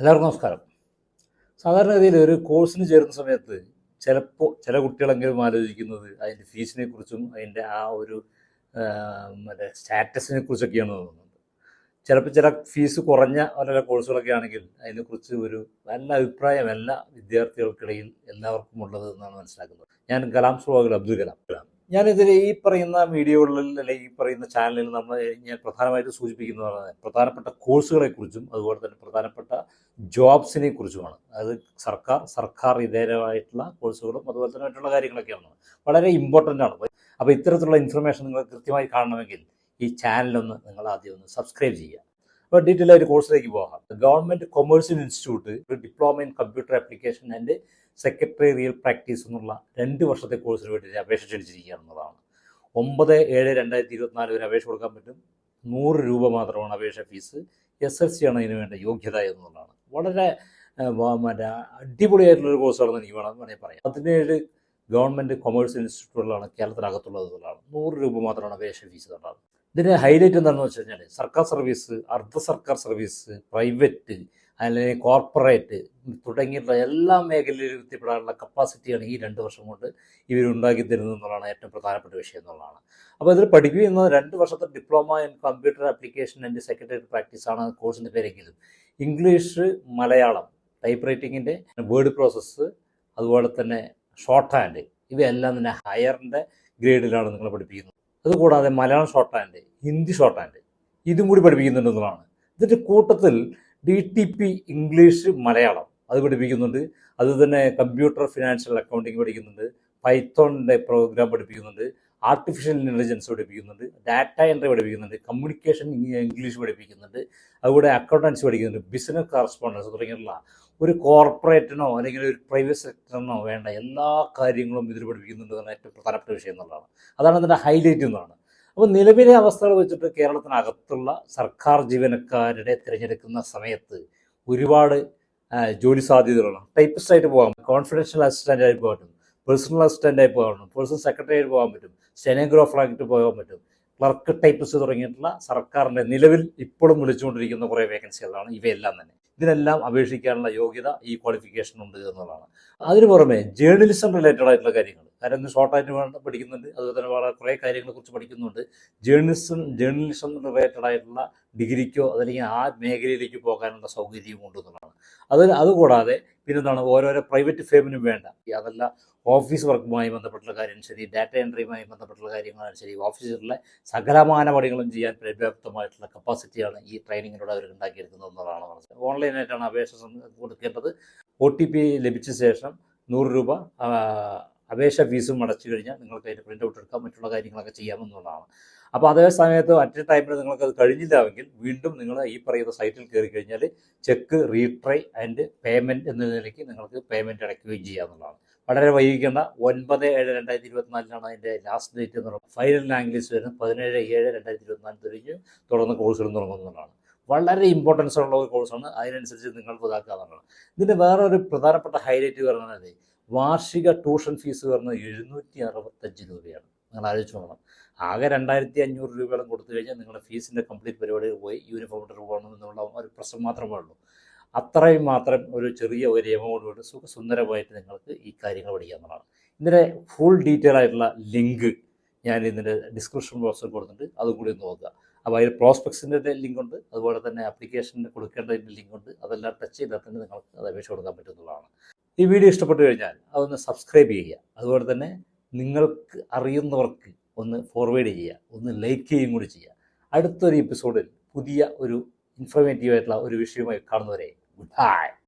എല്ലാവർക്കും നമസ്കാരം. സാധാരണഗതിയിൽ ഒരു കോഴ്സിന് ചേരുന്ന സമയത്ത് ചിലപ്പോൾ ചില കുട്ടികളെങ്കിലും ആലോചിക്കുന്നത് അതിന്റെ ഫീസിനെ കുറിച്ചും അതിന്റെ ആ ഒരു മറ്റേ സ്റ്റാറ്റസിനെ കുറിച്ചൊക്കെയാണ് തോന്നുന്നത് ചിലപ്പോൾ ചില ഫീസ് കുറഞ്ഞ പല കോഴ്സുകളൊക്കെ ആണെങ്കിൽ അതിനെക്കുറിച്ച് ഒരു നല്ല അഭിപ്രായം എല്ലാ വിദ്യാർത്ഥികൾക്കിടയിൽ എല്ലാവർക്കും ഉള്ളത് എന്നാണ് മനസ്സിലാക്കുന്നത്. ഞാൻ കലാം സുഹാഗുൽ അബ്ദുൽ കലാം കലാം. ഞാനിതിൽ ഈ പറയുന്ന വീഡിയോകളിൽ അല്ലെങ്കിൽ ഈ പറയുന്ന ചാനലിൽ നമ്മൾ ഞാൻ പ്രധാനമായിട്ട് സൂചിപ്പിക്കുന്നതാണ് പ്രധാനപ്പെട്ട കോഴ്സുകളെക്കുറിച്ചും അതുപോലെ തന്നെ പ്രധാനപ്പെട്ട ജോബ്സിനെ കുറിച്ചുമാണ് അത് സർക്കാർ സർക്കാർ ഇതരമായിട്ടുള്ള കോഴ്സുകളും അതുപോലെ തന്നെ മറ്റുള്ള കാര്യങ്ങളൊക്കെയാണ്. വളരെ ഇമ്പോർട്ടന്റ് ആണ്. അപ്പോൾ ഇത്തരത്തിലുള്ള ഇൻഫർമേഷൻ നിങ്ങൾ കൃത്യമായി കാണണമെങ്കിൽ ഈ ചാനലൊന്ന് നിങ്ങൾ ആദ്യം ഒന്ന് സബ്സ്ക്രൈബ് ചെയ്യുക. ഡീറ്റെയിൽ ആയിട്ട് കോഴ്സിലേക്ക് പോകാം. ഗവൺമെന്റ് കൊമേഴ്സ്യൽ ഇൻസ്റ്റിറ്റ്യൂട്ട് ഒരു diploma in computer application and secretarial practice എന്നുള്ള രണ്ട് വർഷത്തെ കോഴ്സിന് വേണ്ടി അപേക്ഷ ക്ഷണിച്ചിരിക്കുകയാണെന്നുള്ളതാണ് ഒമ്പത് ഏഴ് രണ്ടായിരത്തി ഇരുപത്തിനാല് വരെ അപേക്ഷ കൊടുക്കാൻ പറ്റും. നൂറ് രൂപ മാത്രമാണ് അപേക്ഷ ഫീസ്. എസ് എൽ സി ആണ് ഇതിന് വേണ്ട യോഗ്യത എന്നുള്ളതാണ്. വളരെ മറ്റേ അടിപൊളിയായിട്ടുള്ളൊരു കോഴ്സാണെന്ന് എനിക്ക് വേണം വേണമെങ്കിൽ പറയാം. പതിനേഴ് ഗവൺമെന്റ് കൊമേഴ്സ്യൽ ഇൻസ്റ്റിറ്റ്യൂട്ടുകളാണ് കേരളത്തിനകത്തുള്ളത് എന്നുള്ളതാണ്. നൂറ് രൂപ മാത്രമാണ് അപേക്ഷ ഫീസ് എന്നുള്ളത് ഇതിന്റെ ഹൈലൈറ്റ് എന്താണെന്ന് വെച്ച് കഴിഞ്ഞാൽ സർക്കാർ സർവീസ് അർദ്ധ സർക്കാർ സർവീസ് പ്രൈവറ്റ് അല്ലെങ്കിൽ കോർപ്പറേറ്റ് തുടങ്ങിയിട്ടുള്ള എല്ലാ മേഖലയിലും എത്തിപ്പെടാനുള്ള കപ്പാസിറ്റിയാണ് ഈ രണ്ട് വർഷം കൊണ്ട് ഇവരുണ്ടാക്കി തരുന്നത് എന്നുള്ളതാണ് ഏറ്റവും പ്രധാനപ്പെട്ട വിഷയം എന്നുള്ളതാണ്. അപ്പോൾ ഇതിൽ പഠിക്കുന്നത് രണ്ട് വർഷത്തെ diploma in computer application and secretary practice ആണ് കോഴ്സിന്റെ പേരെങ്കിലും. ഇംഗ്ലീഷ് മലയാളം ടൈപ്പ് റൈറ്റിങ്ങിന്റെ വേർഡ് പ്രോസസ്സ് അതുപോലെ തന്നെ ഷോർട്ട് ഹാൻഡ് ഇവയെല്ലാം തന്നെ ഹയറിന്റെ ഗ്രേഡിലാണ് നിങ്ങൾ പഠിപ്പിക്കുന്നത്. അതുകൂടാതെ Malayalam short hand Hindi short hand ഇതും കൂടി പഠിപ്പിക്കുന്നുണ്ടെന്നുള്ളതാണ് ഇതിന്റെ കൂട്ടത്തിൽ D T P English Malayalam അത് പഠിപ്പിക്കുന്നുണ്ട്. അതുതന്നെ കമ്പ്യൂട്ടർ ഫിനാൻഷ്യൽ അക്കൗണ്ടിങ് പഠിക്കുന്നുണ്ട്. പൈത്തോണിന്റെ പ്രോഗ്രാം പഠിപ്പിക്കുന്നുണ്ട്. ആർട്ടിഫിഷ്യൽ ഇന്റലിജൻസ് പഠിപ്പിക്കുന്നുണ്ട് ഡാറ്റ എൻട്രി പഠിപ്പിക്കുന്നുണ്ട് കമ്മ്യൂണിക്കേഷൻ ഇംഗ്ലീഷ് പഠിപ്പിക്കുന്നുണ്ട് അതുകൂടെ അക്കൗണ്ടൻസ് പഠിക്കുന്നുണ്ട് ബിസിനസ് കറസ്പോണ്ടൻസ് തുടങ്ങിയിട്ടുള്ള ഒരു കോർപ്പറേറ്റിനോ അല്ലെങ്കിൽ ഒരു പ്രൈവറ്റ് സെക്ടറിനോ വേണ്ട എല്ലാ കാര്യങ്ങളും ഇതിൽ പഠിപ്പിക്കുന്നുണ്ട് എന്ന ഏറ്റവും പ്രധാനപ്പെട്ട വിഷയം എന്നുള്ളതാണ്. അതാണ് അതിന്റെ ഹൈലൈറ്റ് എന്നാണ് അപ്പോൾ നിലവിലെ അവസ്ഥകൾ വെച്ചിട്ട് കേരളത്തിനകത്തുള്ള സർക്കാർ ജീവനക്കാരുടെ തിരഞ്ഞെടുക്കുന്ന സമയത്ത് ഒരുപാട് ജോലി സാധ്യതകളാണ് ടൈപ്പിസ്റ്റ് ആയിട്ട് പോകാം കോൺഫിഡൻഷ്യൽ അസിസ്റ്റന്റ് ആയിട്ട് പോകാൻ പറ്റും. പേഴ്സണൽ അസിസ്റ്റന്റ് ആയി പോകാൻ പേഴ്സണൽ സെക്രട്ടറി ആയിട്ട് പോകാൻ പറ്റും. സ്റ്റെനോഗ്രാഫറായിട്ട് പോകാൻ പറ്റും. ക്ലർക്ക് ടൈപ്പിസ്റ്റ് തുടങ്ങിയിട്ടുള്ള സർക്കാരിന്റെ നിലവിൽ ഇപ്പോഴും വിളിച്ചുകൊണ്ടിരിക്കുന്ന കുറേ വേക്കൻസികളാണ് ഇവയെല്ലാം തന്നെ. ഇതിനെല്ലാം അപേക്ഷിക്കാനുള്ള യോഗ്യത ഈ ക്വാളിഫിക്കേഷൻ ഉണ്ട് എന്നുള്ളതാണ്. അതിന് പുറമെ ജേർണലിസം റിലേറ്റഡ് ആയിട്ടുള്ള കാര്യങ്ങൾ. ഇന്ന് ഷോർട്ടായിട്ട് പഠിക്കുന്നുണ്ട്. അതുപോലെ തന്നെ വളരെ കുറേ കാര്യങ്ങളെ കുറിച്ച് പഠിക്കുന്നുണ്ട്. ജേർണലിസം ജേർണലിസം റിലേറ്റഡ് ആയിട്ടുള്ള ഡിഗ്രിക്കോ അതല്ലെങ്കിൽ ആ മേഖലയിലേക്ക് പോകാനുള്ള സൗകര്യവും ഉണ്ട് എന്നുള്ളതാണ്. അത് അതുകൂടാതെ പിന്നെന്താണ് ഓരോരോ പ്രൈവറ്റ് ഫേമിനും വേണ്ട. അതല്ല ഓഫീസ് വർക്കുമായി ബന്ധപ്പെട്ടുള്ള കാര്യം ശരി ഡാറ്റ എൻട്രിയുമായി ബന്ധപ്പെട്ടുള്ള കാര്യങ്ങളാണ് ശരി. ഓഫീസിലുള്ള സകലമാന പണികളും ചെയ്യാൻ പര്യാപ്തമായിട്ടുള്ള കപ്പാസിറ്റിയാണ് ഈ ട്രെയിനിങ്ങിലൂടെ അവർ ഉണ്ടാക്കിയെടുക്കുന്നത് എന്നുള്ളതാണ് പറഞ്ഞത്. ഓൺലൈനായിട്ടാണ് അപേക്ഷ കൊടുക്കേണ്ടത്. ഒ ടി പി ലഭിച്ച ശേഷം നൂറ് രൂപ അപേക്ഷ ഫീസും അടച്ചു കഴിഞ്ഞാൽ നിങ്ങൾക്ക് അതിന്റെ പ്രിന്റ് ഔട്ട് എടുക്കാം മറ്റുള്ള കാര്യങ്ങളൊക്കെ ചെയ്യാമെന്നുള്ളതാണ്. അപ്പോൾ അതേ സമയത്ത് അറ്റ് എ ടൈമിൽ നിങ്ങൾക്ക് അത് വീണ്ടും നിങ്ങൾ ഈ പറയുന്ന സൈറ്റിൽ കയറി കഴിഞ്ഞാൽ ചെക്ക് റീട്രൈ ആൻഡ് പേയ്മെന്റ് എന്ന നിലയ്ക്ക് നിങ്ങൾക്ക് പേയ്മെന്റ് അടയ്ക്കുകയും ചെയ്യാമെന്നുള്ളതാണ്. വളരെ വൈകിക്കേണ്ട ഒൻപത് ഏഴ് രണ്ടായിരത്തി ഇരുപത്തിനാലിനാണ് അതിന്റെ ലാസ്റ്റ് ഡേറ്റ് എന്ന് പറയുന്നത്. ഫൈനൽ ലാംഗ്വേജ് വരുന്നത് പതിനേഴ് ഏഴ് രണ്ടായിരത്തി ഇരുപത്തിനാല് തിരിഞ്ഞ് തുടർന്ന് കോഴ്സുകൾ തുടങ്ങുന്നതാണ് വളരെ ഇമ്പോർട്ടൻസ് ഉള്ള ഒരു കോഴ്സാണ് അതിനനുസരിച്ച് നിങ്ങൾ ഇതാക്കാവുന്നതാണ് ഇതിന്റെ വേറെ ഒരു പ്രധാനപ്പെട്ട ഹൈലൈറ്റ് പറയുന്നത് വാർഷിക ട്യൂഷൻ ഫീസ് പറയുന്നത് എഴുന്നൂറ്റി അറുപത്തഞ്ച് രൂപയാണ്. നിങ്ങൾ ആലോചിച്ച് നോക്കണം. ആകെ രണ്ടായിരത്തി അഞ്ഞൂറ് രൂപയോളം കൊടുത്തു കഴിഞ്ഞാൽ നിങ്ങളുടെ ഫീസിന്റെ കംപ്ലീറ്റ് പരിപാടി പോയി യൂണിഫോം ഇട്ട് പോകണം എന്നുള്ള ഒരു പ്രശ്നം മാത്രമേ ഉള്ളൂ. അത്രയും മാത്രം ഒരു ചെറിയ ഒരു എമൗണ്ട് കൊണ്ട് സുഖസുന്ദരമായിട്ട് നിങ്ങൾക്ക് ഈ കാര്യങ്ങൾ പഠിക്കാവുന്നതാണ് ഇതിന്റെ ഫുൾ ഡീറ്റെയിൽ ആയിട്ടുള്ള ലിങ്ക് ഞാൻ ഇതിന്റെ ഡിസ്ക്രിപ്ഷൻ ബോക്സിൽ കൊടുത്തിട്ടുണ്ട്. അതും കൂടി നോക്കുക. അപ്പോൾ അതിൽ പ്രോസ്പെക്ട്സിന്റെ ലിങ്ക് ഉണ്ട്. അതുപോലെ തന്നെ ആപ്ലിക്കേഷന്റെ കൊടുക്കേണ്ടതിന്റെ ലിങ്ക് ഉണ്ട്. അതെല്ലാം ടച്ച് ചെയ്താൽ തന്നെ നിങ്ങൾക്ക് അത് അപേക്ഷ കൊടുക്കാൻ പറ്റുന്നതാണ് ഈ വീഡിയോ ഇഷ്ടപ്പെട്ടു കഴിഞ്ഞാൽ അതൊന്ന് സബ്സ്ക്രൈബ് ചെയ്യുക. അതുപോലെ തന്നെ നിങ്ങൾക്ക് അറിയുന്നവർക്ക് ഒന്ന് ഫോർവേഡ് ചെയ്യുക. ഒന്ന് ലൈക്ക് ചെയ്യുകയും കൂടി ചെയ്യുക. അടുത്തൊരു എപ്പിസോഡിൽ പുതിയ ഒരു ഇൻഫോർമേറ്റീവ് ആയിട്ടുള്ള ഒരു വിഷയമായി കാണുന്നവരെ ഗുഡ് ബൈ